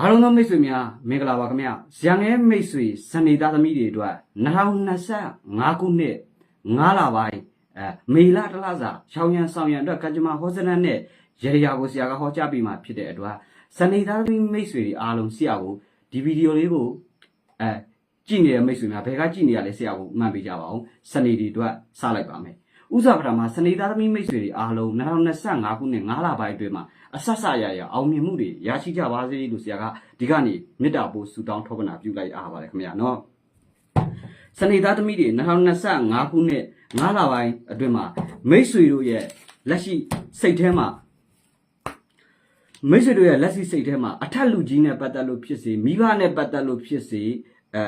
အားလုံးသောမိတ်ဆွေများမင်္ဂလာပါခင်ဗျ။ရန်ငယ်မိတ်ဆွေစနေသားသမီးတွေအတွက်2025ခုနှစ်9လပိုင်းအဲမေလတစ်လစာရှောင်းရန်ဆောင်ရန်အတွက်ကကြမ္မာဟောစနတ်နဲ့ရေရာကိုဆရာကဟောကြားပြီးမှဖြစ်တဲ့အတွက်စနေသားသမီးမိတ်ဆွေတွေအားလုံးဆရာကိုဒီဗီဒီယိုလေးကိုအဲကြည့်နေတဲ့မိတ်ဆွေများဘယ်ကကြည့်နေရလဲဆရာကိုမှန်ပေးကြပါအောင်စနေတွေအတွက်စလိုက်ပါမယ်။ဥစ္စာပထမစနေသားသမီးမိတ်ဆွေတွေအားလုံး2025ခုနှစ်9လပိုင်းအတွင်းမှာ အဆက်ဆက်ရရအောင်မြင်မှုတွေရရှိကြပါစေလို့ဆရာကဒီကနေ့မေတ္တာပို့ဆုတောင်းထောပနာပြုလိုက်အားပါတယ်ခင်ဗျာနော်စနေသားသမီးတွေ2025ခုနှစ်9လပိုင်းအတွင်းမှာမိတ်ဆွေတို့ရဲ့လက်ရှိစိတ်ထဲမှာမိတ်ဆွေတို့ရဲ့လက်ရှိစိတ်ထဲမှာအထက်လူကြီးနဲ့ပတ်သက်လို့ဖြစ်စေမိဘနဲ့ပတ်သက်လို့ဖြစ်စေအဲ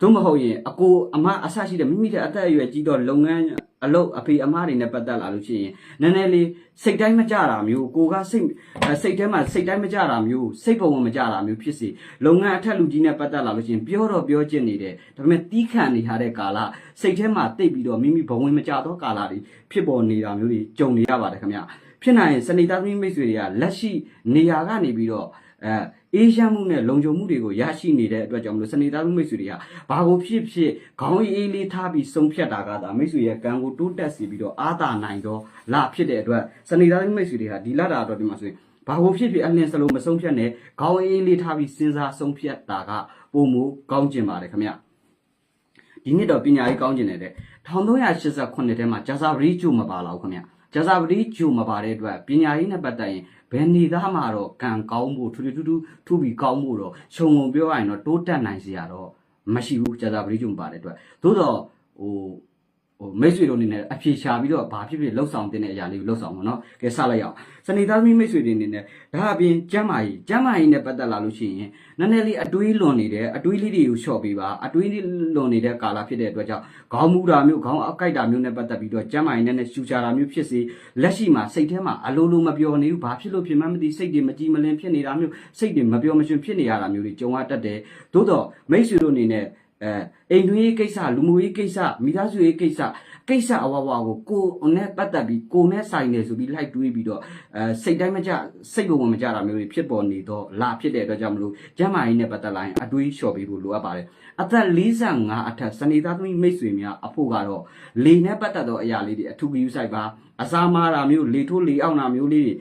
သို့မဟုတ်ရင်အကိုအမအဆရှိတဲ့မိမိတဲ့အသက်အရွယ်ကြီးတော့လုပ်ငန်း အလုပ်အဖေအမတွေနဲ့ပတ်သက်လာလို့ရှိရင်နည်းနည်းလေးစိတ်တိုင်းမကြတာမျိုးကိုကစိတ်အဲစိတ်ထဲမှာစိတ်တိုင်းမကြတာမျိုးစိတ်ပုံမကြတာမျိုးဖြစ်စေလုပ်ငန်းအထက်လူကြီးနဲ့ပတ်သက်လာလို့ရှိရင်ပြောတော့ပြောချင်နေတယ်ဒါပေမဲ့တီးခံနေရတဲ့ကာလစိတ်ထဲမှာတိတ်ပြီးတော့မိမိဘဝင်မကြတော့ကာလတွေဖြစ်ပေါ်နေတာမျိုးတွေကြုံနေရပါတယ်ခင်ဗျဖြစ်နိုင်ရင်စနေသားသမီးမိတ်ဆွေတွေကလက်ရှိနေရာကနေပြီးတော့ အဲအေးရှမ်းမှုနဲ့လုံခြုံမှုတွေကိုရရှိနေတဲ့အတွက်ကြောင့်မလို့စနေသားသမီးမိတ်ဆွေတွေကဘာကိုဖြစ်ဖြစ်ခေါင်းအေးလေးထားပြီးဆုံးဖြတ်တာကသာမိတ်ဆွေရဲ့ကံကိုတိုးတက်စေပြီးတော့အာသာနိုင်တော့လဖြစ်တဲ့အတွက်စနေသားသမီးမိတ်ဆွေတွေဟာဒီလတာတော့ဒီမှာဆိုရင်ဘာကိုဖြစ်ဖြစ်အလင်းစလုံးမဆုံးဖြတ်နဲ့ခေါင်းအေးလေးထားပြီးစဉ်းစားဆုံးဖြတ်တာကပုံမူကောင်းကျင်ပါတယ်ခင်ဗျဒီနှစ်တော့ပညာရေးကောင်းကျင်တယ်တဲ့1388ထဲမှာဂျာဇာဗရီဂျူမပါလာဘူးခင်ဗျဂျာဇာဗရီဂျူမပါတဲ့အတွက်ပညာရေးနဲ့ပတ်သက်ရင် ဘယ်နေသားမှာတော့ကံကောင်းဖို့ထူထူထူးထူးထူပြီးကောင်းဖို့တော့ခြုံငုံပြောရရင်တော့တိုးတက်နိုင်စရာတော့မရှိဘူးဂျာဇာဗရီဂျူမပါတဲ့အတွက်သို့တော့ဟို ဟိုမိတ်ဆွေတို့အနေနဲ့အဖြေရှာပြီးတော့ဘာဖြစ်ဖြစ်လှုပ်ဆောင်တဲ့အရာလေးကိုလှုပ်ဆောင်ပါနော်။ကဲစလိုက်အောင်။စနေသားသမီးမိတ်ဆွေတွေအနေနဲ့ဒါအပြင်ကျမ်းမာရေးကျမ်းမာရေးနဲ့ပတ်သက်လာလို့ရှိရင်နည်းနည်းလေးအတွေးလွန်နေတယ်အတွေးလေးတွေကိုလျှော့ပေးပါအတွေးလေးလွန်နေတဲ့ကာလဖြစ်တဲ့အတွက်ကြောင့်ခေါင်းမူတာမျိုးခေါင်းအောက်ကိုက်တာမျိုးနဲ့ပတ်သက်ပြီးတော့ကျမ်းမာရေးနဲ့ရှူချတာမျိုးဖြစ်စေလက်ရှိမှာစိတ်ထဲမှာအလိုလိုမပြောနေဘူးဘာဖြစ်လို့ဖြစ်မှန်းမသိစိတ်တွေမကြည်မလင်ဖြစ်နေတာမျိုးစိတ်တွေမပြောမရှင်ဖြစ်နေရတာမျိုးတွေကြုံရတတ်တယ်။သို့တော့မိတ်ဆွေတို့အနေနဲ့ အဲအိမ်တွင်းရေးကိစ္စလူမှုရေးကိစ္စမိသားစုရေးကိစ္စကိစ္စအဝဝကိုကိုယ်နဲ့ပတ်သက်ပြီးကိုယ်နဲ့ဆိုင်နေဆိုပြီးလိုက်တွေးပြီးတော့အဲစိတ်တိုင်းမကြစိတ်ဘဝင်မကြတာမျိုးတွေဖြစ်ပေါ်နေတော့လာဖြစ်တဲ့အတွက်ကြောင့်မလို့ကျမ်းမာရေးနဲ့ပတ်သက်လာရင်အတွေးလျှော့ပေးဖို့လိုအပ်ပါတယ်အသက်45အထက်စနေသားသမီးမိတ်ဆွေများအဖို့ကတော့လေနဲ့ပတ်သက်သောအရာလေးတွေအထူးဂရုစိုက်ပါ အစာမာတာမျိုးလေထိုးလေအောင်တာမျိုးလေးတွေ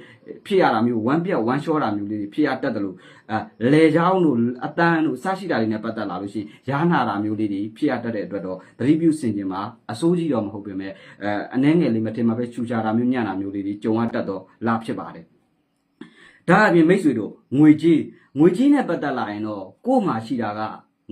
ဖြစ်ရတာမျိုးဝမ်းပြက်ဝမ်းလျှောတာမျိုးလေးတွေဖြစ်ရတတ်တယ်လို့အဲလေချောင်းတို့အတန်းတို့စရှိတာတွေနဲ့ပတ်သက်လာလို့ရှိရင်ရားနာတာမျိုးလေးတွေဖြစ်ရတတ်တဲ့အတွက်တော့သတိပြုစင်ခြင်းမှာအစိုးကြီးတော့မဟုတ်ပေမဲ့အဲအနှဲငယ်လေးမထင်မှပဲချူချတာမျိုးညံ့တာမျိုးလေးတွေကြုံရတတ်တော့လာဖြစ်ပါတယ်ဒါအပြင်မိတ်ဆွေတို့ငွေကြီးငွေကြီးနဲ့ပတ်သက်လာရင်တော့ကို့မှာရှိတာက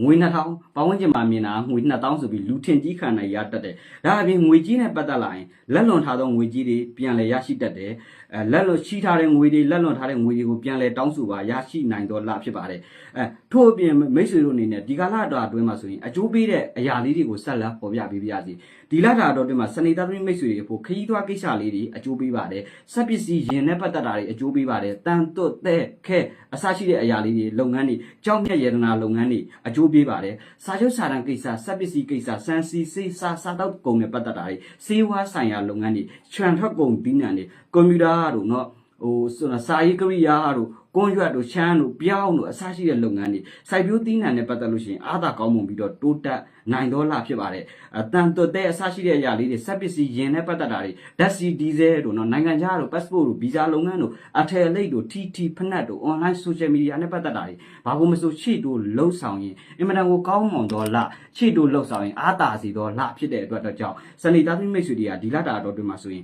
ငွေ2000ပတ်ဝန်းကျင်မှာမြင်တာငွေ2000ဆိုပြီးလူထင်ကြီးခံနိုင်ရတတ်တယ်။ဒါအပြင်ငွေကြီးနဲ့ပတ်သက်လာရင်လက်လွန်ထားသောငွေကြီးတွေပြန်လည်ရရှိတတ်တယ်။အဲလက်လွန်ရှိထားတဲ့ငွေတွေလက်လွန်ထားတဲ့ငွေတွေကိုပြန်လည်တောင်းဆိုပါရရှိနိုင်တော့လဖြစ်ပါတယ်။အဲထို့အပြင်မိတ်ဆွေတို့အနေနဲ့ဒီကာလအတွင်းအတွင်းမှာဆိုရင်အကျိုးပေးတဲ့အရာလေးတွေကိုဆက်လက်ပေါ်ပြပေးပါရစေ။ဒီလတာအတွင်းမှာစနေသားသမီးမိတ်ဆွေတွေဖို့ခရီးသွားကိစ္စလေးတွေအကျိုးပေးပါတယ်။စက်ပစ္စည်းရင်နဲ့ပတ်သက်တာတွေအကျိုးပေးပါတယ်။တန်တွတ်တဲ့ခဲအစရှိတဲ့အရာလေးတွေလုပ်ငန်းတွေကြောက်မြတ်ရတနာလုပ်ငန်းတွေအကျိုးပေးပါတယ်။စာချုပ်စာတမ်းကိစ္စစက်ပစ္စည်းကိစ္စစံစီစေးစာစားတော့ကုန်နဲ့ပတ်သက်တာတွေစေဝါဆိုင်ရာလုပ်ငန်းတွေခြံထွက်ကုန်ပြီးနံတွေကွန်ပျူတာတို့နော်ဟိုစာရေးကရိယာတို့ကွန်ရွက်တို့ချမ်းတို့ပြောင်းတို့အစရှိတဲ့လုပ်ငန်းတွေစိုက်ပျိုးသီးနှံနဲ့ပတ်သက်လို့ရှိရင်အားသာကောင်းမွန်ပြီးတော့တိုးတက်နိုင်တော်လာဖြစ်ပါတယ်အတန်သွတဲ့အစရှိတဲ့အရာလေးတွေစက်ပစ္စည်းယင်နဲ့ပတ်သက်တာတွေဓာတ်ဆီဒီဇယ်တို့နော်နိုင်ငံခြားတို့ passport တို့ visa လုပ်ငန်းတို့အထယ်လိပ်တို့ TT ဖနက်တို့ online social media နဲ့ပတ်သက်တာတွေဘာလို့မဆိုချီတို့လှုပ်ဆောင်ရင်အင်မတန်ကိုကောင်းမွန်တော်လာချီတို့လှုပ်ဆောင်ရင်အားသာစီတော်လာဖြစ်တဲ့အတွက်တော့ကြောင့်စနေသားသမီးမိတ်ဆွေတွေကဒီလာတာတော်တွေမှာဆိုရင်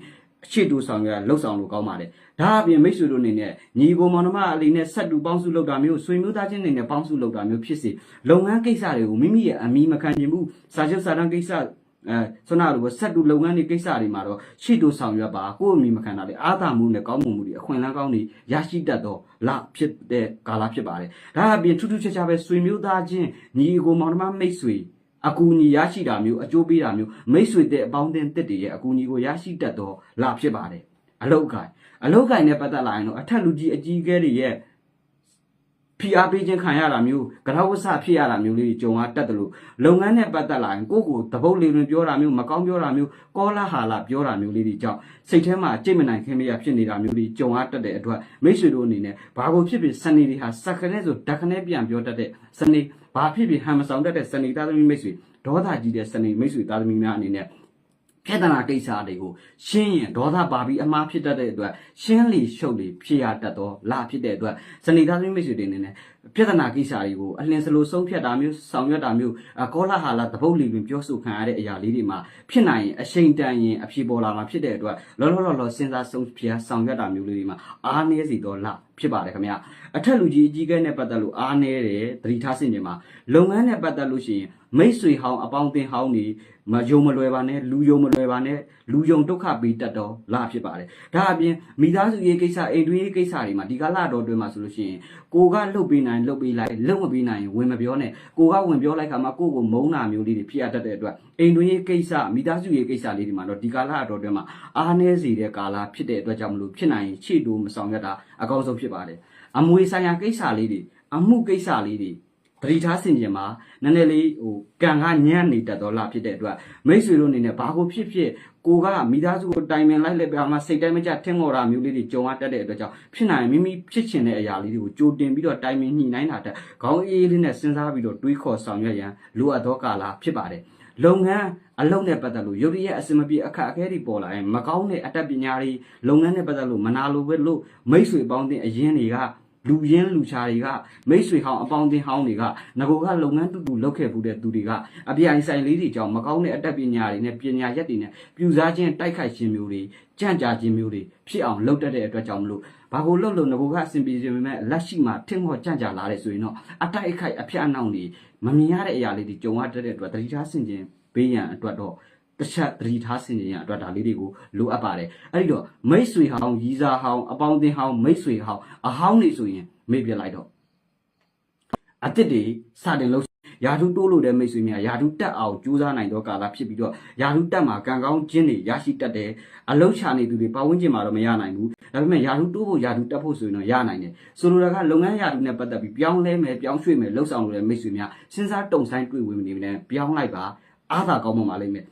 ရှေ့တူဆောင်ရလှုပ်ဆောင်လို့ကောင်းပါတယ်ဒါအပြင်မိတ်ဆွေတို့အနေနဲ့ညီကိုမောင်နှမအလေးနဲ့ဆက်တူပေါင်းစုလုပ်တာမျိုးဆွေမျိုးသားချင်းတွေနဲ့ပေါင်းစုလုပ်တာမျိုးဖြစ်စေလုပ်ငန်းကိစ္စတွေကိုမိမိရဲ့အမီမခံခြင်းဘူးစာချုပ်စာတမ်းကိစ္စအဲဆွနာလိုဆက်တူလုပ်ငန်းတွေကိစ္စတွေမှာတော့ရှေ့တူဆောင်ရွက်ပါကိုယ့်အမီမခံတာလေအာသာမှုနဲ့ကောင်းမှုမှုတွေအခွင့်အလမ်းကောင်းတွေရရှိတတ်တော့လဖြစ်တဲ့ကာလဖြစ်ပါတယ်ဒါအပြင်ထူးထူးခြားခြားပဲဆွေမျိုးသားချင်းညီကိုမောင်နှမမိတ်ဆွေ အကူအညီရရှိတာမျိုးအကျိုးပေးတာမျိုးမိတ်ဆွေတဲ့အပေါင်းအသင်းတစ်တွေရဲ့အကူအညီကိုရရှိတတ်တော့လာဖြစ်ပါတယ်အလောက်ကိုင်အလောက်ကိုင်နဲ့ပတ်သက်လာရင်တော့အထက်လူကြီးအကြီးအကဲတွေရဲ့ဖိအားပေးခြင်းခံရတာမျိုးကရဝဆဖြစ်ရတာမျိုးလေးတွေကြုံရတတ်တယ်လို့လုပ်ငန်းနဲ့ပတ်သက်လာရင်ကိုယ့်ကိုယ်သဘုတ်လေးတွင်ပြောတာမျိုးမကောင်းပြောတာမျိုးကောလာဟာလာပြောတာမျိုးလေးတွေကြောင့်စိတ်ထဲမှာကြိတ်မနိုင်ခင်မရဖြစ်နေတာမျိုးတွေကြုံရတတ်တဲ့အတွက်မိတ်ဆွေတို့အနေနဲ့ဘာကိုဖြစ်ဖြစ်စနေတွေဟာစက္ကနဲ့ဆိုဓာတ်ခနဲ့ပြန်ပြောတတ်တဲ့စနေ ဘာဖြစ်ဖြစ်ဟန်မဆောင်တတ်တဲ့စနေသားသမီးမိတ်ဆွေဒေါသကြီးတဲ့စနေမိတ်ဆွေသားသမီးများအနေနဲ့ပြဿနာကိစ္စတွေကိုရှင်းရင်ဒေါသပါပြီးအမှားဖြစ်တတ်တဲ့အတွက်ရှင်းလီရှုပ်လီဖြစ်ရတတ်တော့လာဖြစ်တဲ့အတွက်စနေသားသမီးမိတ်ဆွေတွေအနေနဲ့ပြဿနာကိစ္စတွေကိုအလင်းစလိုဆုံးဖြတ်တာမျိုးဆောင်ရွက်တာမျိုးအကောလာဟာလာသဘုတ်လီပင်ပြောဆိုခံရတဲ့အရာလေးတွေမှာဖြစ်နိုင်ရင်အရှိန်တန်ရင်အဖြေပေါ်လာမှာဖြစ်တဲ့အတွက်လောလောလောလောစဉ်းစားဆုံးဖြတ်ဆောင်ရွက်တာမျိုးလေးတွေမှာအားနည်းစီတော့လာဖြစ်ပါတယ်ခင်ဗျအထက်လူကြီးအကြီးကဲနဲ့ပတ်သက်လို့အားနည်းတယ်သတိထားစင်ကြမှာလုပ်ငန်းနဲ့ပတ်သက်လို့ရှိရင်မိတ်ဆွေဟောင်းအပေါင်းအသင်းဟောင်းတွေမယုံမလွယ်ပါနဲ့လူယုံမလွယ်ပါနဲ့လူယုံဒုက္ခပေးတတ်တော့လာဖြစ်ပါတယ်ဒါအပြင်မိသားစုရေးကိစ္စအိမ်တွင်းရေးကိစ္စတွေမှာဒီကလာတော်တွင်မှာဆိုလို့ရှိရင်ကိုကလှုပ်ပေးနိုင်လှုပ်ပေးလိုက်လှုပ်မပေးနိုင်ရင်ဝင်မပြောနဲ့ကိုကဝင်ပြောလိုက်ခါမှာကိုကိုမုန်းတာမျိုးလေးတွေဖြစ်ရတတ်တဲ့အတွက်အိမ်တွင်းရေးကိစ္စမိသားစုရေးကိစ္စလေးတွေမှာတော့ဒီကလာတော်တွင်မှာအားနည်းစေတဲ့ကာလဖြစ်တဲ့အတွက်ကြောင့်မလို့ဖြစ်နိုင်ရင်ခြေတိုးမဆောင်ရတာအကောင်းဆုံးဖြစ်ပါတယ်အမွေဆိုင်ရာကိစ္စလေးတွေအမှုကိစ္စလေးတွေ ပရိထားဆင်ကျင်မှာနည်းနည်းလေးဟိုကံကညံ့နေတတ်တော့လားဖြစ်တဲ့အတွက်မိတ်ဆွေတို့အနေနဲ့ဘာကိုဖြစ်ဖြစ်ကိုကမိသားစုကိုတိုင်ပင်လိုက်လက်ပြမှာစိတ်တိုင်းမကြထင်မော်တာမျိုးလေးတွေကြုံရတတ်တဲ့အတွက်ကြောင့်ဖြစ်နိုင်မိမိဖြစ်ချင်တဲ့အရာလေးတွေကိုကြိုတင်ပြီးတော့တိုင်ပင်ညှိနှိုင်းတာတက်ခေါင်းအေးလေးနဲ့စဉ်းစားပြီးတော့တွေးခေါ်ဆောင်ရွက်ရန်လိုအပ်သောကာလဖြစ်ပါတယ်လုပ်ငန်းအလုပ်နဲ့ပတ်သက်လို့ရုပ်ရည်ရဲ့အစမပြေအခက်အခဲတွေပေါ်လာရင်မကောင်းတဲ့အတတ်ပညာတွေလုပ်ငန်းနဲ့ပတ်သက်လို့မနာလိုပဲလို့မိတ်ဆွေပေါင်းတဲ့အရင်တွေက လူရင်းလူချာတွေကမိတ်ဆွေဟောင်းအပေါင်းအသင်းဟောင်းတွေကငကိုကလုပ်ငန်းတူတူလုပ်ခဲ့ဘူးတဲ့သူတွေကအပြိုင်ဆိုင်လေးတွေကြောင့်မကောင်းတဲ့အတတ်ပညာတွေနဲ့ပညာရက်တွေနဲ့ပြူစားခြင်းတိုက်ခိုက်ခြင်းမျိုးတွေကြံ့ကြာခြင်းမျိုးတွေဖြစ်အောင်လုပ်တတ်တဲ့အတွက်ကြောင့်မလို့ဘာကိုလုပ်လို့ငကိုကအဆင်ပြေခြင်းပေမဲ့လက်ရှိမှာထင်ခေါ်ကြံ့ကြာလာတယ်ဆိုရင်တော့အတိုက်အခိုက်အဖျက်အနှောင့်တွေမမြင်ရတဲ့အရာလေးတွေကြုံရတတ်တဲ့အတွက်တတိထားဆင်ခြင်းပေးရန်အတွက်တော့ တစ်ချက်သတိထားဆင်ခြင်ရအတွက်ဒါလေးတွေကိုလိုအပ်ပါတယ်အဲ့ဒီတော့မိတ်ဆွေဟောင်းရီစာဟောင်းအပေါင်းအသင်းဟောင်းမိတ်ဆွေဟောင်းအဟောင်းနေဆိုရင်မေ့ပြလိုက်တော့အစ်စ်တွေစတင်လို့ယာထုတိုးလို့တဲ့မိတ်ဆွေများယာထုတက်အောင်ကြိုးစားနိုင်တော့ကာလဖြစ်ပြီးတော့ယာထုတက်မှာကံကောင်းခြင်းတွေရရှိတတ်တယ်အလုတ်ချနေသူတွေပတ်ဝန်းကျင်မှာတော့မရနိုင်ဘူးဒါပေမဲ့ယာထုတိုးဖို့ယာထုတက်ဖို့ဆိုရင်တော့ရနိုင်တယ်ဆိုလိုတာကလုပ်ငန်းယာထုနဲ့ပတ်သက်ပြီးပြောင်းလဲမယ်ပြောင်းရွှေ့မယ်လှုပ်ဆောင်လို့တဲ့မိတ်ဆွေများစဉ်းစားတုံဆိုင်တွေ့ဝင်နေတယ်ပြောင်းလိုက်ပါအားသာကောင်းမှမလိမ့်မယ်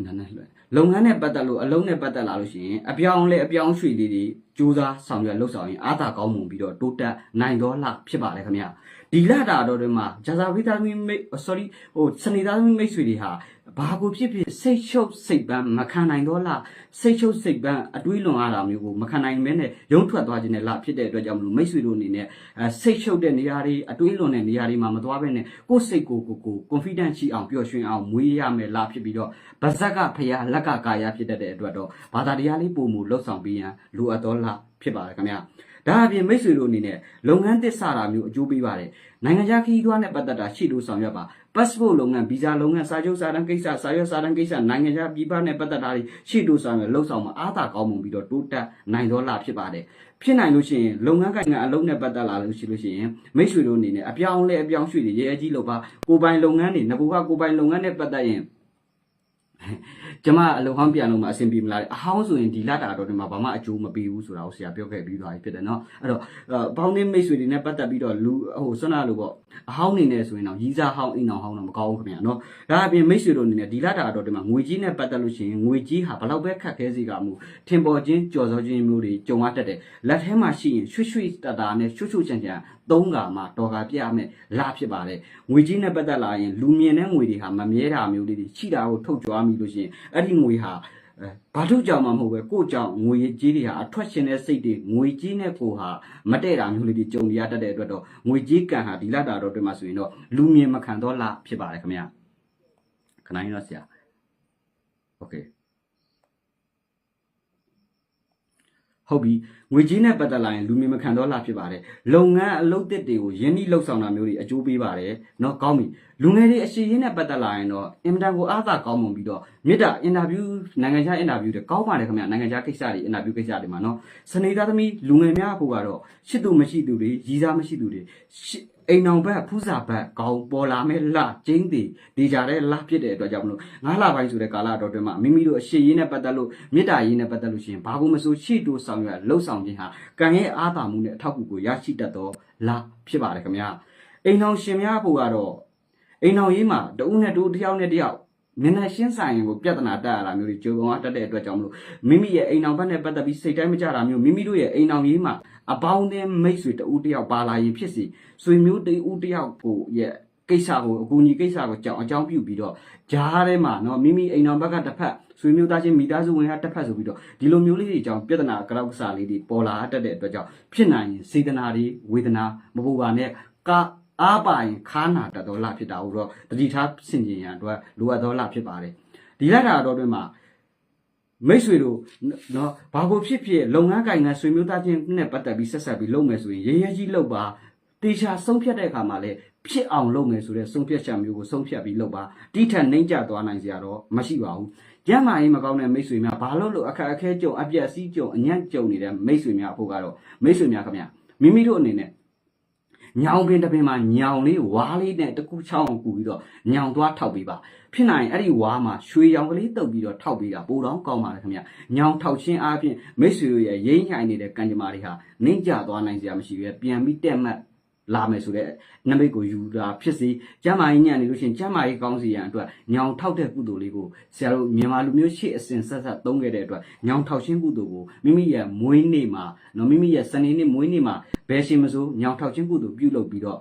အင်တာနက်လွှဲလုပ်ငန်းနဲ့ပတ်သက်လို့အလုံးနဲ့ပတ်သက်လာလို့ရှိရင်အပြောင်းလဲအပြောင်းရွှေ့လေးတွေစူးစမ်းဆောင်ရွက်လှုပ်ဆောင်ရင်အားသာကောင်းမှုပြီးတော့တိုးတက်နိုင်တော့လှဖြစ်ပါတယ်ခင်ဗျာ ဒီလတာတော်တွေမှာဂျာဇာဝိသားသမီးမိတ် sorry ဟိုစနေသားသမီးမိတ်ဆွေတွေဟာဘာကိုဖြစ်ဖြစ်စိတ်ရှုပ်စိတ်ပန်းမခံနိုင်တော့လှစိတ်ရှုပ်စိတ်ပန်းအတွေးလွန်ရတာမျိုးကိုမခံနိုင်မဲနဲ့ရုံထွက်သွားခြင်းနဲ့လှဖြစ်တဲ့အတွက်ကြောင့်မလို့မိတ်ဆွေတို့အနေနဲ့အဲစိတ်ရှုပ်တဲ့နေရာတွေအတွေးလွန်တဲ့နေရာတွေမှာမသွားဘဲနဲ့ကိုယ်စိတ်ကိုကိုကို confidence ရှိအောင်ပျော်ရွှင်အောင်မွေးရမယ်လှဖြစ်ပြီးတော့ဗဇက်ကဖရာလက်ကကာယဖြစ်တတ်တဲ့အတွက်တော့ဘာသာတရားလေးပုံမူလှုပ်ဆောင်ပြီးရန်လိုအပ်တော်လှဖြစ်ပါတယ်ခင်ဗျာ ဒါအပြင်မိတ်ဆွေတို့အနေနဲ့လုပ်ငန်းသစ်စတာမျိုးအကျိုးပေးပါတယ်နိုင်ငံခြားခရီးသွားနဲ့ပတ်သက်တာရှိလို့ဆောင်ရွက်ပါ passport လုပ်ငန်းဗီဇာလုပ်ငန်းစာချုပ်စာတမ်းကိစ္စစာရွက်စာတမ်းကိစ္စနိုင်ငံခြားပြည်ပနဲ့ပတ်သက်တာတွေရှိလို့ဆောင်ရွက်လှုပ်ဆောင်မှာအားသာကောင်းမှုပြီးတော့တိုးတက်နိုင်တော်လာဖြစ်ပါတယ်ဖြစ်နိုင်လို့ရှိရင်လုပ်ငန်းကိုင်ကအလုပ်နဲ့ပတ်သက်လာလို့ရှိလို့ရှိရင်မိတ်ဆွေတို့အနေနဲ့အပြောင်းလဲအပြောင်းရွှေ့တွေရဲအကြီးလုပ်ပါကိုပိုင်လုပ်ငန်းတွေငကူကကိုပိုင်လုပ်ငန်းနဲ့ပတ်သက်ရင် ကျမအလုံဟောင်းပြန်လို့မအဆင်ပြေမလားအဟောင်းဆိုရင်ဒီလတာတော့ဒီမှာဘာမှအကျိုးမပေးဘူးဆိုတာကိုဆရာပြောခဲ့ပြီးသွားပြီဖြစ်တယ်နော်အဲ့တော့ပေါင်းနေမိတ်ဆွေတွေနဲ့ပတ်သက်ပြီးတော့လူဟိုဆွမ်းနာလို့ပေါ့အဟောင်းနေနေဆိုရင်တော့ရီးစားဟောင်းအိမ်အောင်ဟောင်းတော့မကောင်းဘူးခင်ဗျာနော်ဒါအပြင်မိတ်ဆွေတို့အနေနဲ့ဒီလတာတော့ဒီမှာငွေကြီးနဲ့ပတ်သက်လို့ရှိရင်ငွေကြီးဟာဘလောက်ပဲခက်ခဲစေကမှုထင်ပေါ်ခြင်းကြော်စောခြင်းမျိုးတွေကြုံရတတ်တယ်လက်ထဲမှာရှိရင်ရွှွှွှွတတာနဲ့ရွှွှွှွချန်ချန်သုံးကမှတော်ကပြရမယ်လာဖြစ်ပါတယ်ငွေကြီးနဲ့ပတ်သက်လာရင်လူမြင်တဲ့ငွေတွေဟာမမြဲတာမျိုးလေးတွေရှိတာကိုထုတ်ကြွားမိလို့ရှိရင်အဲ့ဒီငွေဟာအဲဘာလို့ကြောင်မှမဟုတ်ပဲကို့ကြောင့်ငွေကြီးတွေဟာအထွက်ရှင်တဲ့စိတ်တွေငွေကြီးနဲ့ကိုဟာမတည့်တာမျိုးလေးတွေကြုံရတတ်တဲ့အတွက်တော့ငွေကြီးကံဟာဒီလတာတော့တွေ့မှဆိုရင်တော့လူမြင်မခံတော့လာဖြစ်ပါတယ်ခင်ဗျာခဏရတော့ဆရာโอเค ဟုတ်ပြီငွေကြီးနဲ့ပတ်သက်လာရင်လူမြင်မခံတော့လာဖြစ်ပါတယ်လုပ်ငန်းအလုပ်တစ်တွေကိုယင်းနှိလှုပ်ဆောင်တာမျိုးတွေအကျိုးပေးပါတယ်เนาะကောင်းပြီလူငယ်တွေအရှိရင်းနဲ့ပတ်သက်လာရင်တော့အင်မတန်ကိုအားသာကောင်းမွန်ပြီးတော့မြစ်တာအင်တာဗျူးနိုင်ငံခြားအင်တာဗျူးတွေကောင်းပါတယ်ခင်ဗျနိုင်ငံခြားကိစ္စတွေအင်တာဗျူးကိစ္စတွေမှာเนาะစနေသားသမီးလူငယ်များဖို့ကတော့ရှစ်သူမရှိသူတွေရီးစားမရှိသူတွေရှစ် အိမ်အောင်ဘက်ဖူးစာဘက်ကောင်းပေါ်လာမဲ့လကျင်းတည်နေကြတဲ့လဖြစ်တဲ့အတွက်ကြောင့်မလို့ငါးလပိုင်းဆိုတဲ့ကာလတော်တွင်မှာမိမိတို့အရှိရင်းနဲ့ပတ်သက်လို့မေတ္တာရင်းနဲ့ပတ်သက်လို့ရှိရင်ဘာကိုမဆိုရှိတိုးဆောင်ရွက်လှုပ်ဆောင်ဆောင်ခြင်းဟာကံရဲ့အားသာမှုနဲ့အထောက်အကူကိုရရှိတတ်သောလဖြစ်ပါတယ်ခင်ဗျာအိမ်အောင်ရှင်များဖို့ကတော့အိမ်အောင်ရေးမှာတဦးနဲ့တဦးတစ်ယောက်နဲ့တစ်ယောက်မျက်နှာရှင်းဆိုင်ကိုပြဿနာတက်ရတာမျိုးတွေကြိုးပုံကတက်တဲ့အတွက်ကြောင့်မလို့မိမိရဲ့အိမ်အောင်ဘက်နဲ့ပတ်သက်ပြီးစိတ်တိုင်းမကြတာမျိုးမိမိတို့ရဲ့အိမ်အောင်ရေးမှာ အပေါင်းအသင်းမိတ်ဆွေတဦးတစ်ယောက်ပါလာရင်ဖြစ်စီဆွေမျိုးတဦးတစ်ယောက်ကိုရဲ့ကိစ္စကိုအကူအညီကိစ္စကိုကြောင်အကြောင်းပြုပြီးတော့ဂျားထဲမှာเนาะမိမိအိမ်အောင်ဘက်ကတစ်ဖက်ဆွေမျိုးသားချင်းမိသားစုဝင်ကတစ်ဖက်ဆိုပြီးတော့ဒီလိုမျိုးလေးတွေကြောင့်ပြဿနာကြောက်ကစားလေးတွေပေါ်လာတတ်တဲ့အတွက်ကြောင့်ဖြစ်နိုင်ရင်စေတနာတွေဝေဒနာမပူပါနဲ့ကအားပါရင်ခါနာတတ်တော်လာဖြစ်တာဟုတ်တော့တတိထားဆင်ခြင်ရန်အတွက်လိုအပ်တော်လာဖြစ်ပါတယ်ဒီလက်တာတော်တွင်မှာ မိတ်ဆွေတို့နော်ဘာကိုဖြစ်ဖြစ်လုပ်ငန်းကိုင်ငန်းဆွေမျိုးသားချင်းနဲ့ပတ်သက်ပြီးဆက်ဆက်ပြီးလုပ်မယ်ဆိုရင်ရေရဲကြီးလုပ်ပါတေချာဆုံးဖြတ်တဲ့အခါမှာလည်းဖြစ်အောင်လုပ်မယ်ဆိုတဲ့ဆုံးဖြတ်ချက်မျိုးကိုဆုံးဖြတ်ပြီးလုပ်ပါတိထက်နှိမ့်ကျသွားနိုင်စရာတော့မရှိပါဘူးကျမ်းမာရေးမကောင်းတဲ့မိတ်ဆွေများဘာလို့လို့အခက်အခဲကြုံအပြက်စီးကြုံအညံ့ကြုံနေတဲ့မိတ်ဆွေများအဖို့ကတော့မိတ်ဆွေများခင်ဗျမိမိတို့အနေနဲ့ ညောင်ပင်တစ်ပင်မှာညောင်လေးဝါးလေးနဲ့တစ်ခုချောင်းအောင်ကူပြီးတော့ညောင်သွားထောက်ပေးပါဖြစ်နိုင်အဲ့ဒီဝါးမှာရွှေရောင်ကလေးတုပ်ပြီးတော့ထောက်ပေးတာပိုတော့ကောင်းပါလေခင်ဗျညောင်ထောက်ချင်းအားဖြင့်မိတ်ဆွေတို့ရဲ့ရိမ့်ညိုင်နေတဲ့ကံကြမ္မာတွေဟာနှိမ့်ကျသွားနိုင်စရာမရှိပဲပြန်ပြီးတက်မှတ် လာမယ်ဆိုတဲ့နမိတ်ကိုယူတာဖြစ်စီကျမ်းမာရေးညံ့နေလို့ရှိရင်ကျမ်းမာရေးကောင်းစီရန်အတွက်ညောင်ထောက်တဲ့ကုသိုလ်လေးကိုဆရာတို့မြန်မာလူမျိုးရှေ့အစဉ်ဆက်ဆက်သုံးခဲ့တဲ့အတွက်ညောင်ထောက်ခြင်းကုသိုလ်ကိုမိမိရဲ့မွေးနေ့မှာနော်မိမိရဲ့စနေနေ့မွေးနေ့မှာဘယ်ရှင်မစိုးညောင်ထောက်ခြင်းကုသိုလ်ပြုလုပ်ပြီးတော့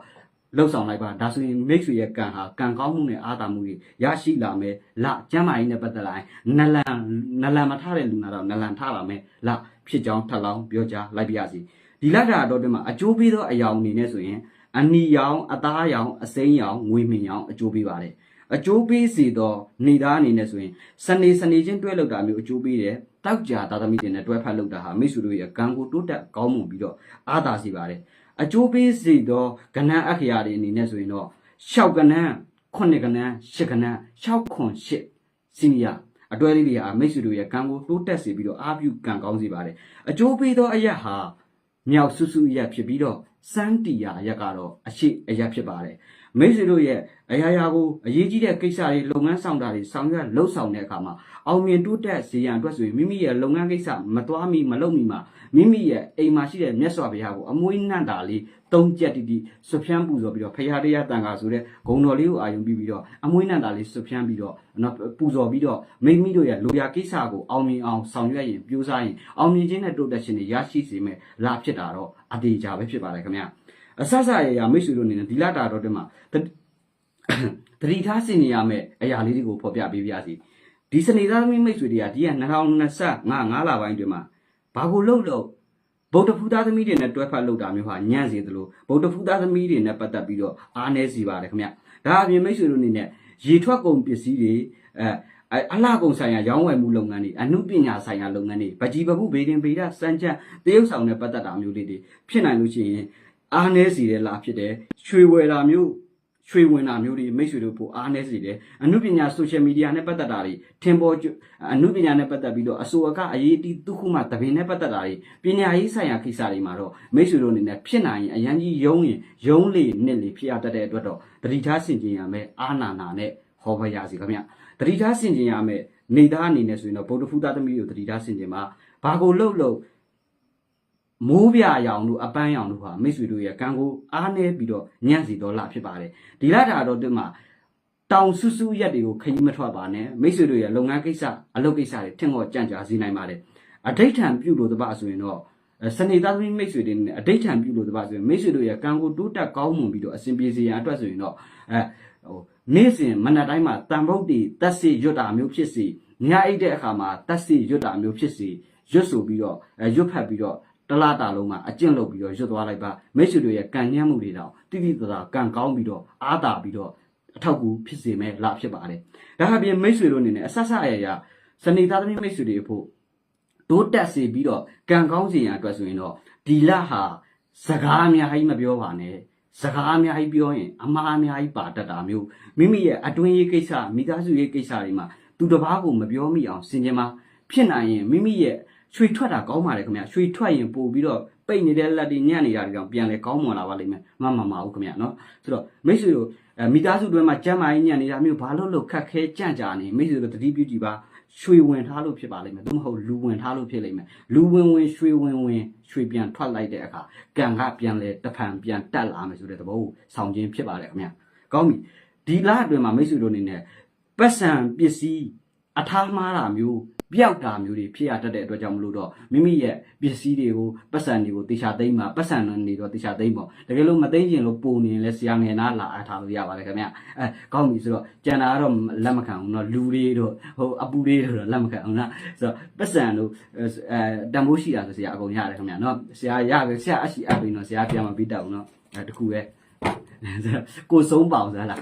လှုပ်ဆောင်လိုက်ပါဒါဆိုရင်မိတ်ဆွေရဲ့ကံဟာကံကောင်းမှုနဲ့အာသာမှုတွေရရှိလာမယ်လကျမ်းမာရေးနဲ့ပတ်သက်လာရင်နလန်နလန်မထားတဲ့လူနာတော့နလန်ထားပါမယ်လဖြစ်ကြောင်းထပ်လောင်းပြောကြားလိုက်ပါရစေ ဒီလက်တာတော့ဒီမှာအကျိုးပေးသောအရာအနေနဲ့ဆိုရင်အနီရောင်အသားရောင်အစိမ်းရောင်ငွေမင်ရောင်အကျိုးပေးပါတယ်အကျိုးပေးစီသောနေသားအနေနဲ့ဆိုရင်စနေစနေချင်းတွဲလောက်တာမျိုးအကျိုးပေးတယ်တောက်ကြသာသမီတွေနဲ့တွဲဖက်လောက်တာဟာမိတ်ဆွေတို့ရဲ့ကံကိုတိုးတက်ကောင်းမွန်ပြီးတော့အားသာစေပါတယ်အကျိုးပေးစီသောကဏ္ဍအခရာတွေအနေနဲ့ဆိုရင်တော့ရှောက်ကဏ္ဍခုနှစ်ကဏ္ဍရှစ်ကဏ္ဍရှောက်ခွန်ရှစ်စီနီယာအတွဲလေးတွေဟာမိတ်ဆွေတို့ရဲ့ကံကိုတိုးတက်စေပြီးတော့အားပြုကံကောင်းစေပါတယ်အကျိုးပေးသောအရက်ဟာ မြောက်ဆူဆူအရက်ဖြစ်ပြီးတော့စန်းတီယာရက်ကတော့အရှိအရက်ဖြစ်ပါတယ်မိတ်ဆွေတို့ရဲ့အရာရာကိုအရေးကြီးတဲ့ကိစ္စတွေလုပ်ငန်းဆောင်တာတွေဆောင်ရွက်လှုပ်ဆောင်တဲ့အခါမှာအောင်မြင်တိုးတက်စေရန်အတွက်ဆိုရင်မိမိရဲ့လုပ်ငန်းကိစ္စမသွားမီမလုပ်မီမှာမိမိရဲ့အိမ်မှာရှိတဲ့မြတ်စွာဘုရားကိုအမွှေးနှံ့တာလေး သုံးချက်တီတီဆွဖြန်းပူဇော်ပြီးတော့ဖရာတရားတန်ခါဆိုတဲ့ဂုံတော်လေးကိုအာရုံပြီးပြီးတော့အမွှေးနှံ့တာလေးဆွဖြန်းပြီးတော့နော်ပူဇော်ပြီးတော့မိမိတို့ရဲ့လူရကိစ္စကိုအောင်မြင်အောင်ဆောင်ရွက်ရင်ပြိုးစားရင်အောင်မြင်ခြင်းနဲ့တိုးတက်ခြင်းတွေရရှိစေမယ်လာဖြစ်တာတော့အတေချာပဲဖြစ်ပါတယ်ခင်ဗျာအဆဆရရမိတ်ဆွေတို့အနေနဲ့ဒီလတာတော့တည်းမှာတတိထားစင်နေရမယ့်အရာလေးတွေကိုဖော်ပြပေးပါစီဒီစနေသားသမီးမိတ်ဆွေတွေကဒီက2025 5လပိုင်းတွင်မှာဘာကိုလှုပ်လို့ ဗုဒ္ဓဖူသားသမီးတွေနဲ့တွဲဖက်လုပ်တာမျိုးဟာညံ့စေသလိုဗုဒ္ဓဖူသားသမီးတွေနဲ့ပတ်သက်ပြီးတော့အားနည်းစီပါတယ်ခင်ဗျဒါအပြင်မိတ်ဆွေတို့အနေနဲ့ရေထွက်ကုန်ပစ္စည်းတွေအဲအလှကုန်ဆိုင်ရာရောင်းဝယ်မှုလုပ်ငန်းတွေအမှုပညာဆိုင်ရာလုပ်ငန်းတွေဗကြီးပပုဗေဒင်ဗေဒစံချမ်းတရုပ်ဆောင်နဲ့ပတ်သက်တာမျိုးလေးတွေဖြစ်နိုင်လို့ရှိရင်အားနည်းစီတဲ့လားဖြစ်တယ်ရွှေဝယ်တာမျိုး ရွှေဝင်တာမျိုးတွေမိတ်ဆွေတို့ပိုအားနည်းစေတယ်အမှုပညာ social media နဲ့ပတ်သက်တာတွေထင်ပေါ်အမှုပညာနဲ့ပတ်သက်ပြီးတော့အစိုးအကအရေးအတီးသူခုမှတပင်နဲ့ပတ်သက်တာတွေပညာရေးဆိုင်ရာကိစ္စတွေမှာတော့မိတ်ဆွေတို့အနေနဲ့ဖြစ်နိုင်ရင်အရန်ကြီးယုံရင်ယုံလေနဲ့လေဖြစ်ရတတ်တဲ့အတွက်တော့တတိထားဆင်ခြင်ရမယ်အာနာနာနဲ့ဟောပါရစီခင်ဗျတတိထားဆင်ခြင်ရမယ်နေသားအနေနဲ့ဆိုရင်တော့ဗုဒ္ဓဖူးသားသမီးကိုတတိထားဆင်ခြင်မှာဘာကိုလှုပ်လှုပ် မိုးပြရောင်တို့အပန်းရောင်တို့ဟာမိတ်ဆွေတို့ရဲ့ကံကိုအားနေပြီးတော့ညံ့စီတော်လာဖြစ်ပါတယ်ဒီလာတာတော့ဒီမှာတောင်ဆူဆူရက်တွေကိုခရီးမထွက်ပါနဲ့မိတ်ဆွေတို့ရဲ့လုပ်ငန်းကိစ္စအလုပ်ကိစ္စတွေထင်ပေါ်ကြံ့ကြာစေနိုင်ပါတယ်အဋိဋ္ဌံပြုလို့တပတ်ဆိုရင်တော့စနေသားသမီးမိတ်ဆွေတွေနဲ့အဋိဋ္ဌံပြုလို့တပတ်ဆိုရင်မိတ်ဆွေတို့ရဲ့ကံကိုတိုးတက်ကောင်းမွန်ပြီးတော့အစဉ်ပြေစေရန်အတွက်ဆိုရင်တော့အဲဟိုနေ့စဉ်မနက်တိုင်းမှာတန်ဖုတ်တွေတက်စီရွတ်တာမျိုးဖြစ်စီညအိတ်တဲ့အခါမှာတက်စီရွတ်တာမျိုးဖြစ်စီရွတ်ဆိုပြီးတော့အဲရွတ်ဖက်ပြီးတော့ တလားတာလုံးမှာအကျင့်လုပ်ပြီးတော့ရွတ်သွားလိုက်ပါမိတ်ဆွေတို့ရဲ့ကံညံ့မှုတွေတော့တိတိတသာကံကောင်းပြီးတော့အားတာပြီးတော့အထောက်အကူဖြစ်စေမယ်လာဖြစ်ပါတယ်ဒါအပြင်မိတ်ဆွေတို့အနေနဲ့အဆက်ဆက်အရာရာစနေသားသမီးမိတ်ဆွေတွေအဖို့တိုးတက်စေပြီးတော့ကံကောင်းစေရန်အတွက်ဆိုရင်တော့ဒီလဟာစကားအများကြီးမပြောပါနဲ့စကားအများကြီးပြောရင်အမှားအများကြီးပါတတ်တာမျိုးမိမိရဲ့အတွင်းရေးကိစ္စမိသားစုရေးကိစ္စတွေမှာသူတစ်ပါးကိုမပြောမိအောင်စင်ကြင်မှာဖြစ်နိုင်ရင်မိမိရဲ့ ရွှေထွက်တာကောင်းပါလေခင်ဗျာရွှေထွက်ရင်ပို့ပြီးတော့ပိတ်နေတဲ့လက်တွေညံ့နေတာတွေကြောင့်ပြန်လဲကောင်းမွန်လာပါလိမ့်မယ်မမမဟုတ်ခင်ဗျာနော်ဆိုတော့မိတ်ဆွေတို့အဲမိသားစုတွင်းမှာကြမ်းမာရေးညံ့နေတာမျိုးဘာလို့လို့ခက်ခဲကြံ့ကြာနေမိတ်ဆွေတို့တတိပြုကြည့်ပါရွှေဝင်ထားလို့ဖြစ်ပါလိမ့်မယ်သို့မဟုတ်လူဝင်ထားလို့ဖြစ်လိမ့်မယ်လူဝင်ဝင်ရွှေဝင်ဝင်ရွှေပြန်ထွက်လိုက်တဲ့အခါကံကပြန်လဲတဖန်ပြန်တက်လာမယ်ဆိုတဲ့သဘောကိုဆောင်ခြင်းဖြစ်ပါတယ်ခင်ဗျကောင်းပြီဒီလအတွင်းမှာမိတ်ဆွေတို့အနေနဲ့ပတ်စံပစ္စည်းအထားမှားတာမျိုး ပျောက်တာမျိုးတွေဖြစ်ရတတ်တဲ့အတွက်ကြောင့်မလို့တော့မိမိရဲ့ပစ္စည်းတွေကိုပတ်စံတွေကိုတေချာသိမ်းမှာပတ်စံနေတော့တေချာသိမ်းပေါ့တကယ်လို့မသိမ်းရင်လို့ပုံနေရင်လဲဆရာငယ်နာလာအထားလို့ရပါတယ်ခင်ဗျအဲကောင်းပြီဆိုတော့ကျန်တာကတော့လက်မခံဘူးเนาะလူတွေတို့ဟိုအပူတွေတို့တော့လက်မခံဘူးနော်ဆိုတော့ပတ်စံတို့အဲတန်ဖိုးရှိတာဆိုဆရာအကုန်ရတယ်ခင်ဗျเนาะဆရာရပဲဆရာအရှိအပ်ပြီးเนาะဆရာပြန်မပြီးတော့ဘူးเนาะအဲတခုပဲကိုဆုံးပါအောင်စလား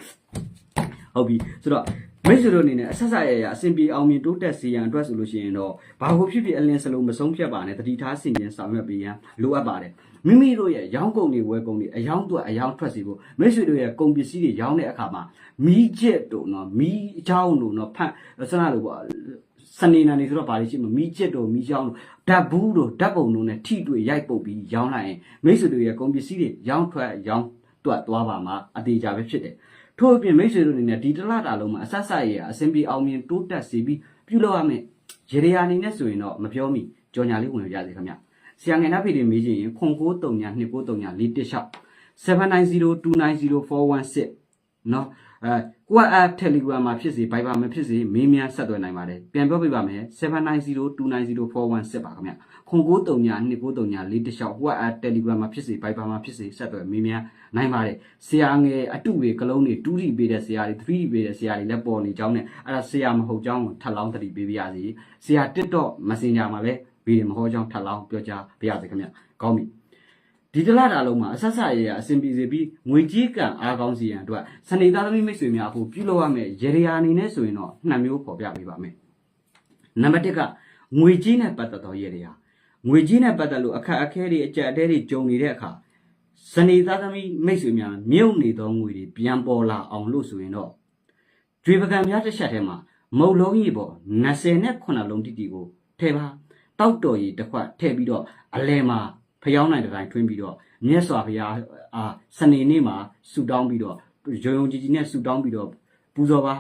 ဟုတ်ပြီဆိုတော့ မိတ်ဆွေတို့အနေနဲ့အဆက်ဆက်ရရအစဉ်ပြေအောင်မြင်တိုးတက်စေရန်အတွက်ဆိုလို့ရှိရင်တော့ဘာကိုဖြစ်ဖြစ်အလင်းစလုံးမဆုံးဖြတ်ပါနဲ့တတိထားဆင်ခြင်ဆောင်ရွက်ပေးရန်လိုအပ်ပါတယ်မိမိတို့ရဲ့ရောင်းကုန်တွေဝယ်ကုန်တွေအယောင်းအတွက်အယောင်းထွက်စီဖို့မိတ်ဆွေတို့ရဲ့ကုန်ပစ္စည်းတွေရောင်းတဲ့အခါမှာမီးကျက်တို့နော်မီးအချောင်းတို့နော်ဖတ်စနလို့ပေါ့စနေနာနေဆိုတော့ဗာလိရှိမမီးကျက်တို့မီးချောင်းတို့ဓာတ်ဘူးတို့ဓာတ်ပုံတို့နဲ့ထိတွေ့ရိုက်ပုတ်ပြီးရောင်းလိုက်ရင်မိတ်ဆွေတို့ရဲ့ကုန်ပစ္စည်းတွေရောင်းထွက်ရောင်းတွက်သွားပါမှာအသေးကြပဲဖြစ်တယ် ထို့အပြင်မိတ်ဆွေတို့အနေနဲ့ဒီတစ်လတာလုံးမှာအဆက်ဆက်ရအစဉ်ပြေအောင်မြင်တိုးတက်စေပြီးပြုလုပ်ရမယ်ရေရယာအနေနဲ့ဆိုရင်တော့မပြောမိကြော်ညာလေးဝင်ပြစေခင်ဗျဆရာငယ်နှဖေးတွေမေးချင်ရင်ခွန်ကိုတုံညာ2ကိုတုံ ညာ4တစ်လျှောက်7902904116နော်အဲကိုယ့် app Telegram မှာဖြစ်စေ Viber မှာဖြစ်စေမေးမြန်းဆက်သွယ်နိုင်ပါတယ်ပြန်ပြောပြပါမယ်7902904116ပါခင်ဗျခွန်ကိုတုံညာ2ကိုတုံညာ4တစ်လျှောက်ကိုယ့် app Telegram မှာဖြစ်စေ Viber မှာဖြစ်စေဆက်သွယ်မေးမြန်းနိုင်ပါတယ်ဆရာငယ်အတုတွေကလုံးတွေ2တီပေးတဲ့ဆရာတွေ3တီပေးတဲ့ဆရာတွေလည်းပေါ်နေကြောင်းနဲ့အဲ့ဒါဆရာမဟုတ်ကြောင်းကိုထပ်လောင်းတတိပေးပြရစီဆရာ TikTok Messenger မှာလည်းဗီဒီယိုမဟောကြောင်းထပ်လောင်းပြောကြားပေးရစေခင်ဗျကောင်းပြီ ဒီတလတာလုံးမှာအဆက်ဆက်ရရအစဉ်ပြေစေပြီးငွေကြီးကံအားကောင်းစီရန်အတွက်စနေသားသမီးမိတ်ဆွေများဖို့ပြုလုပ်ရမယ့်ရေရာအနေနဲ့ဆိုရင်တော့နှစ်မျိုးပေါ်ပြပေးပါမယ်။နံပါတ်1ကငွေကြီးနဲ့ပတ်သက်သောရေရာငွေကြီးနဲ့ပတ်သက်လို့အခက်အခဲတွေအကြက်အတဲတွေကြုံနေတဲ့အခါစနေသားသမီးမိတ်ဆွေများမြုပ်နေသောငွေတွေပြန်ပေါ်လာအောင်လို့ဆိုရင်တော့ကြွေပကံများတစ်ချက်ထဲမှာမုတ်လုံးကြီးပေါ်20နဲ့9လုံးတိတိကိုထည့်ပါတောက်တော်ကြီးတစ်ခွက်ထည့်ပြီးတော့အလဲမှာ ဖျောင်းနိုင်တဲ့တိုင်းထွင်းပြီးတော့မြတ်စွာဘုရားအာစနေနေ့မှာဆူတောင်းပြီးတော့ရုံရုံကြည်ကြည်နဲ့ဆူတောင်းပြီးတော့ပူဇော်ပါ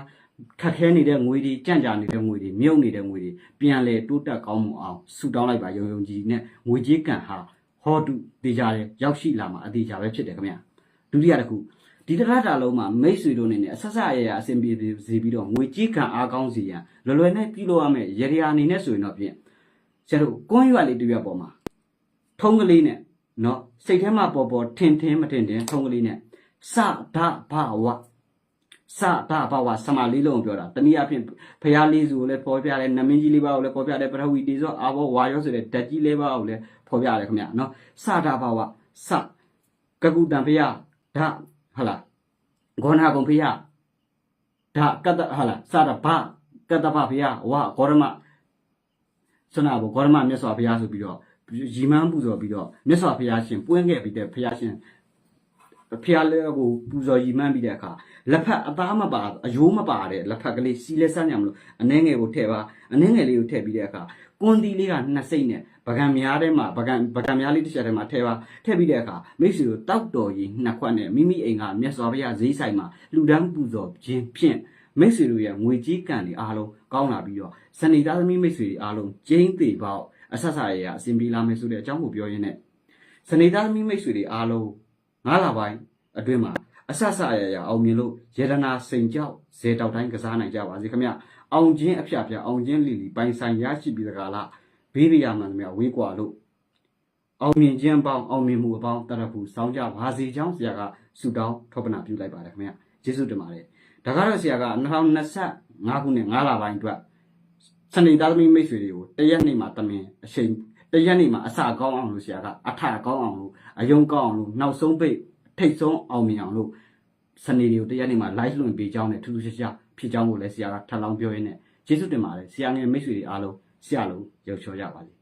ခက်ခဲနေတဲ့ငွေတွေကြန့်ကြာနေတဲ့ငွေတွေမြုပ်နေတဲ့ငွေတွေပြန်လဲတိုးတက်ကောင်းမှုအောင်ဆူတောင်းလိုက်ပါရုံရုံကြည်ကြည်နဲ့ငွေကြေးကံဟာဟောတုတေကြတယ်ရောက်ရှိလာမှာအသေးချာပဲဖြစ်တယ်ခင်ဗျာဒုတိယတစ်ခုဒီတရတာလုံးမှာမိတ်ဆွေတို့အနေနဲ့အဆက်ဆက်ရရအဆင်ပြေစေပြီးတော့ငွေကြေးကံအားကောင်းစေရန်လွယ်လွယ်နဲ့ပြုလုပ်ရမယ့်ရရအနေနဲ့ဆိုရင်တော့ဖြင့်ကျတို့ကွန်းရွက်လေးတစ်ရွက်ပေါ်မှာ ထုံးကလေးနဲ့နော်စိတ်ထဲမှာပေါ်ပေါ်ထင်ထင်မထင်ထင်ထုံးကလေးနဲ့စဒဘဝစဒဘဝစမာလေးလုံးကိုပြောတာတနည်းအားဖြင့်ဖရာလေးစုကိုလည်းပေါ်ပြတယ်နမင်းကြီးလေးပါကိုလည်းပေါ်ပြတယ်ပထဝီတေဇောအာဘောဝါရောဆိုတဲ့ဓာတ်ကြီးလေးပါကိုလည်းပေါ်ပြတယ်ခင်ဗျာနော်စဒဘဝစကကုတံဖရာဓာဟလာဂောနာကုံဖရာဓာကတဟလာစဒဘကတဘဖရာဝဂေါရမစနာဘောဂေါရမမြတ်စွာဘုရားဆိုပြီးတော့ ရီမန်းပူဇော်ပြီးတော့မြတ်စွာဘုရားရှင်ပွင့်ခဲ့ပြီးတဲ့ဘုရားရှင်ဘုရားလည်းကိုပူဇော်ရီမန်းပြီးတဲ့အခါလက်ဖက်အသားမပါအယိုးမပါတဲ့လက်ဖက်ကလေးစီလဲစမ်းညံမလို့အနှဲငယ်ကိုထည့်ပါအနှဲငယ်လေးကိုထည့်ပြီးတဲ့အခါကွန်တီလေးကနှစ်စိတ်နဲ့ပကံများထဲမှာပကံပကံများလေးတစ်ချက်ထဲမှာထည့်ပါထည့်ပြီးတဲ့အခါမိတ်ဆွေတို့တောက်တော်ကြီးနှစ်ခွက်နဲ့မိမိအိမ်ကမြတ်စွာဘုရားဈေးဆိုင်မှာလူဒန်းပူဇော်ခြင်းဖြင့်မိတ်ဆွေတို့ရဲ့ငွေကြီးကံတွေအားလုံးကောင်းလာပြီးတော့စနေသားသမီးမိတ်ဆွေတွေအားလုံးကျင်းသေးပေါက် အဆက်ဆက်ရရအစဉ်ပြေလာမယ်ဆိုတဲ့အကြောင်းကိုပြောရင်းနဲ့စနေသားသမီးမိတ်ဆွေတွေအားလုံးငါးလပိုင်းအတွင်းမှာအဆက်ဆက်ရရအောင်မြင်လို့ယေဒနာစိန်ကြောက်ဇေတောက်တိုင်းကစားနိုင်ကြပါစေခင်ဗျအောင်ချင်းအဖျားဖျားအောင်ချင်းလီလီပိုင်ဆိုင်ရရှိပြီးတကားလားဘေးရရမှန်သမျှဝေးကွာလို့အောင်မြင်ခြင်းပေါင်းအောင်မြင်မှုအပေါင်းတရဖူစောင်းကြပါစေချောင်းဆရာကဆုတောင်းထောပနာပြုလိုက်ပါတယ်ခင်ဗျကျေးဇူးတင်ပါတယ်ဒါကတော့ဆရာက2025ခုနှစ်5လပိုင်းအတွက်စ နေသားသမီးမိတ်ဆွေတွေကိုတရက်နေ့မှာတမင်အချိန်တရက်နေ့မှာအစကောင်းအောင်လို့ဆရာကအထကောင်းအောင်လို့အယုံကောင်းအောင်လို့နောက်ဆုံးပိတ်ထိတ်ဆုံးအောင်မြင်အောင်လို့စနေတွေကိုတရက်နေ့မှာ live လွှင့်ပေးကြောင်းနဲ့ထူးထူးခြားခြားဖြစ်ကြောင်းကိုလည်းဆရာကထပ်လောင်းပြောရင်းနဲ့ကျေးဇူးတင်ပါတယ်ဆရာငယ်မိတ်ဆွေတွေအားလုံးဆရာလုံးရောက်ချောကြပါစေ